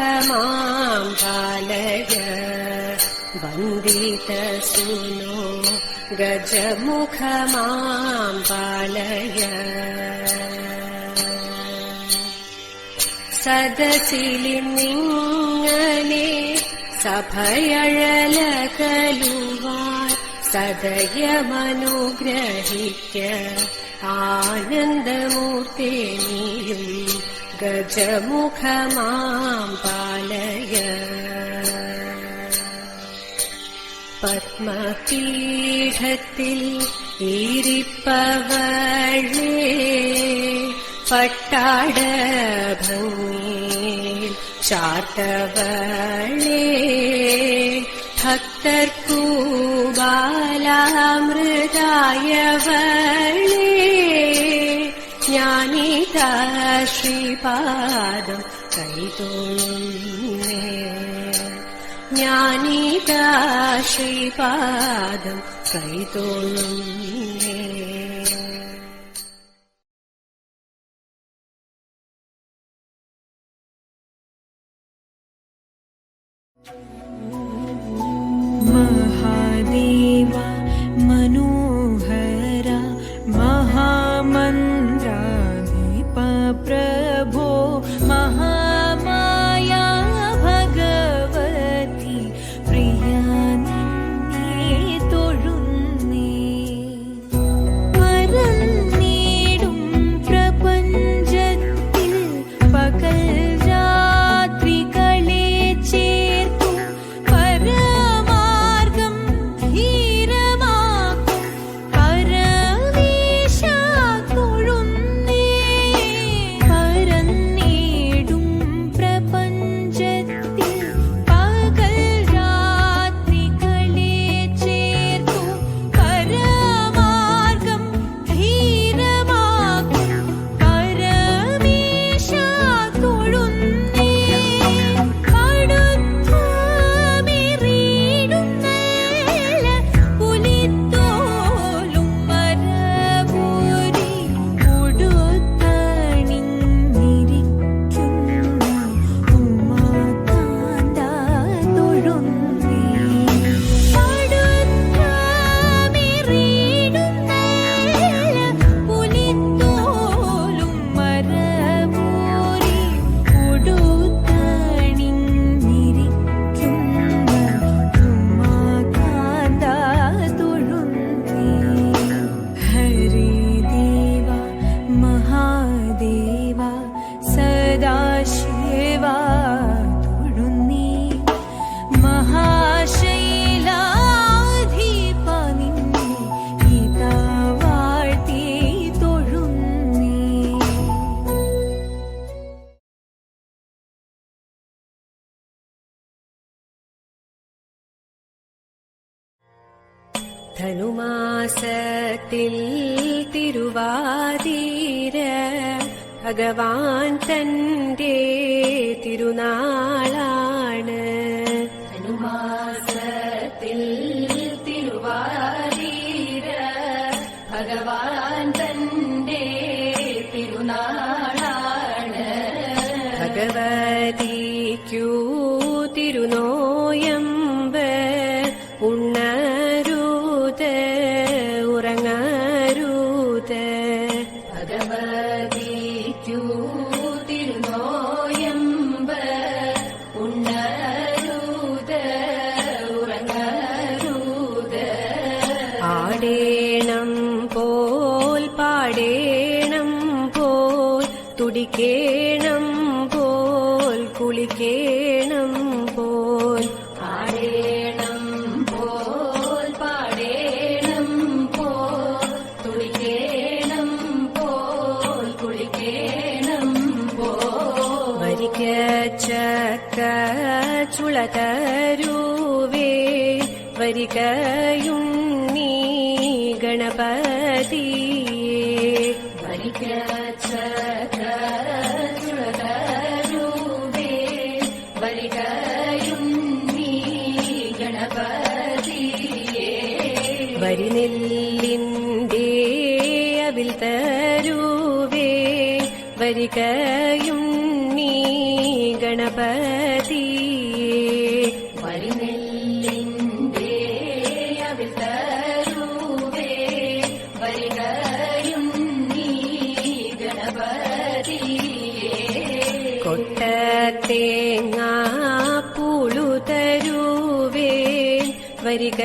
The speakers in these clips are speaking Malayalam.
मां बालय वन्दितसूनो गजमुख मां बालय सदसिलिङ्गने सभयळलकलुवान् सदयमनुग्रहित्य आनन्दमूर्ते नियुम् गजमुखमां पालय पद्मपीठतिल् ईरिपवळे पट्टाडभङ्गे चाटवणे भक्तर्कूबालामृदाय वळे ഞാനിതാ ശ്രീപാദം കൈതോളുന്നേ ഞാനിതാ ശ്രീപാദം കൈതോളുന്നേ महादेवा मनो ധനുമാസത്തിൽ തിരുവാതീര ഭഗവാൻ തന്റെ തിരുനാൾ വരികയുണ്ണീ ഗണപ തേങ്ങാ പുളുതരുവേ വരിക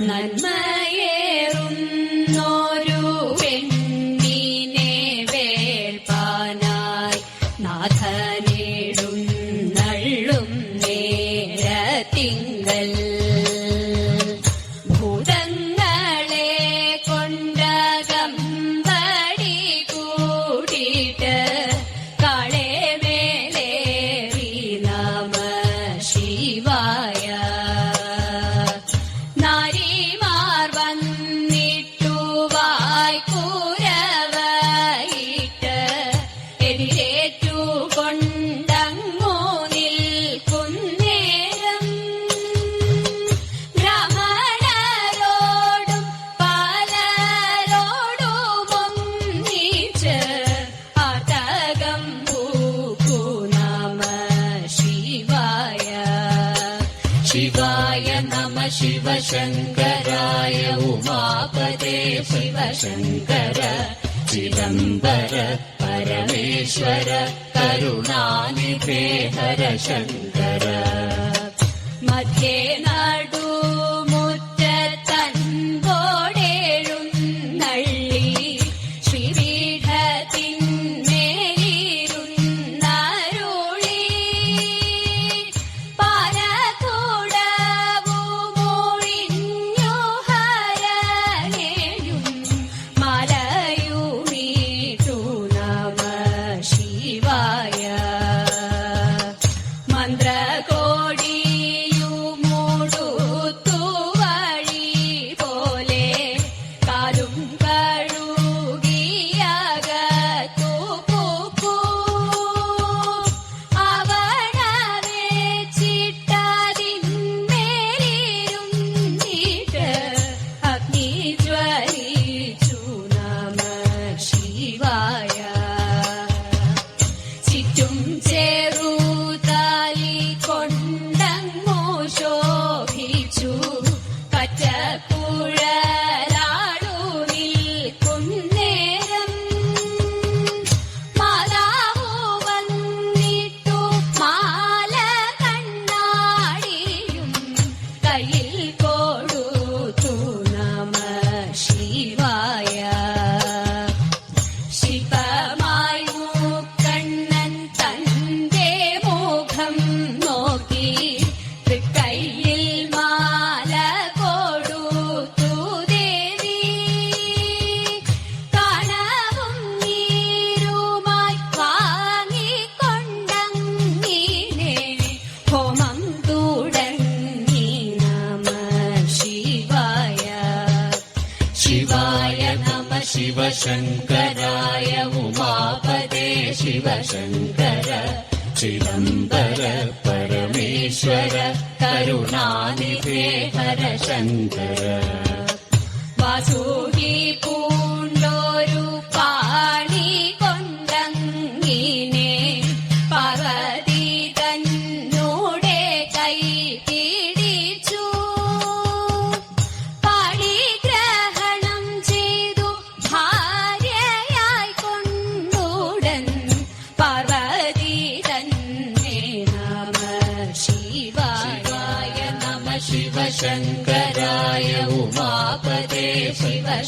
Nightmare. शिवाय नमः शिव शङ्कराय उमापदे शिव शङ्कर चिदम्बर परमेश्वर करुणानि हर शङ्कर मध्ये नाड शङ्कराय उमापे शिवशङ्कर। चिदम्बर परमेश्वर करुणानिधे हर शङ्कर वासुकी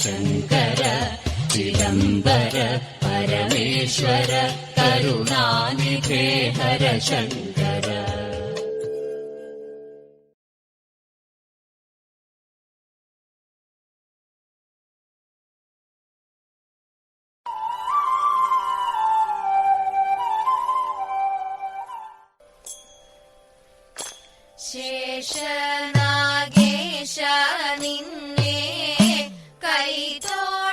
ശങ്കര ചിദംബര പരമേശ്വര കരുണാനിധേഹര ശങ്കര. ശേഷ നാഗേശ നിന്ന I don't.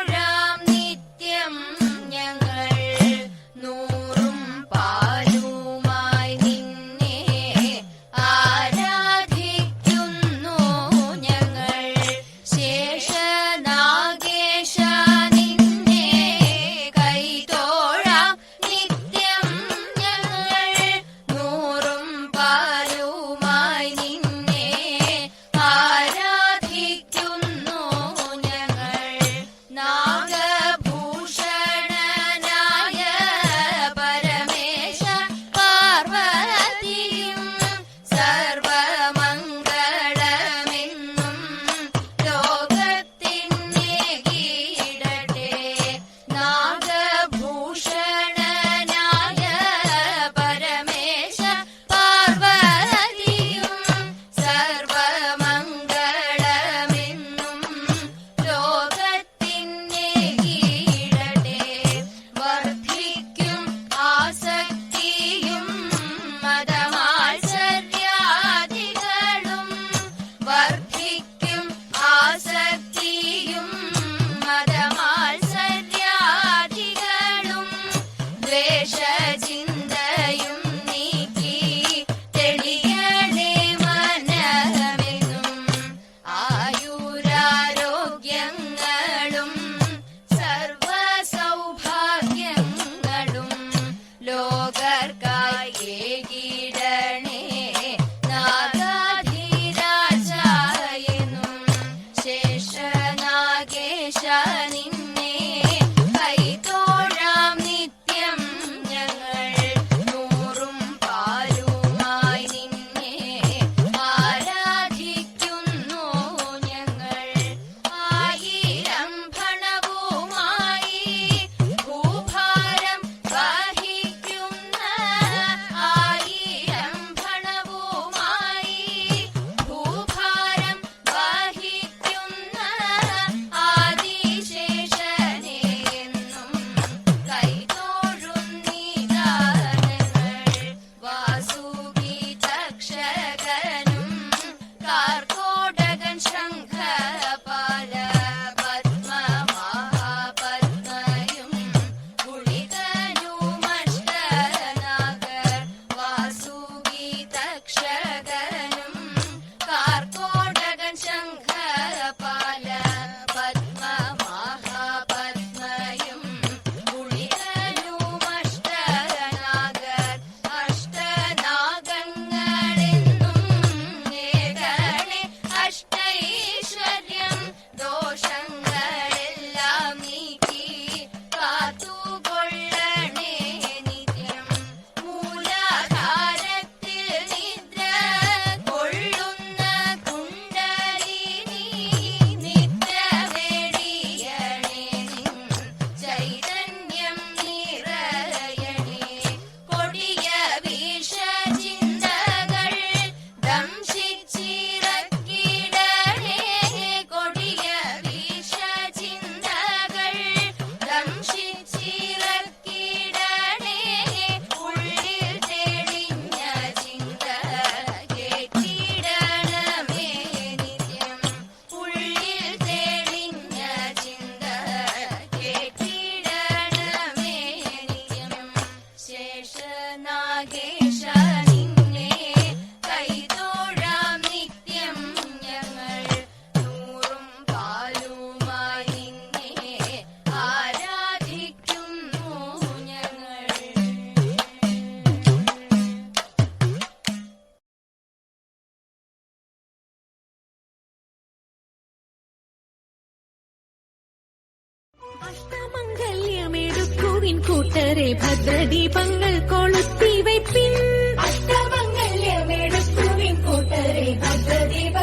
ಪ್ರತಿಭ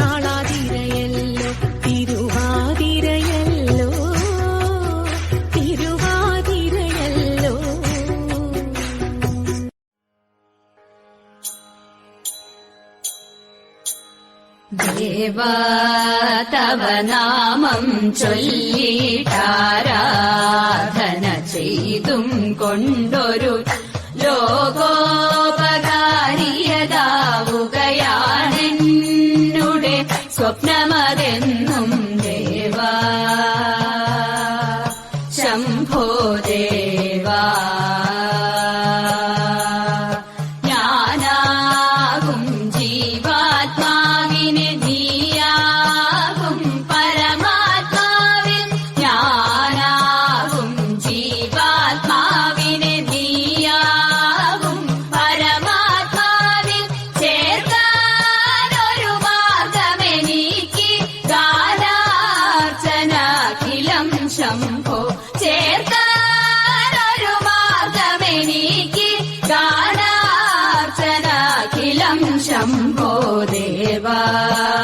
അവനാമം ചൊല്ലിട്ടാരാധന ചെയ്തും കൊണ്ടൊരു ലോകോ शंभो देवा।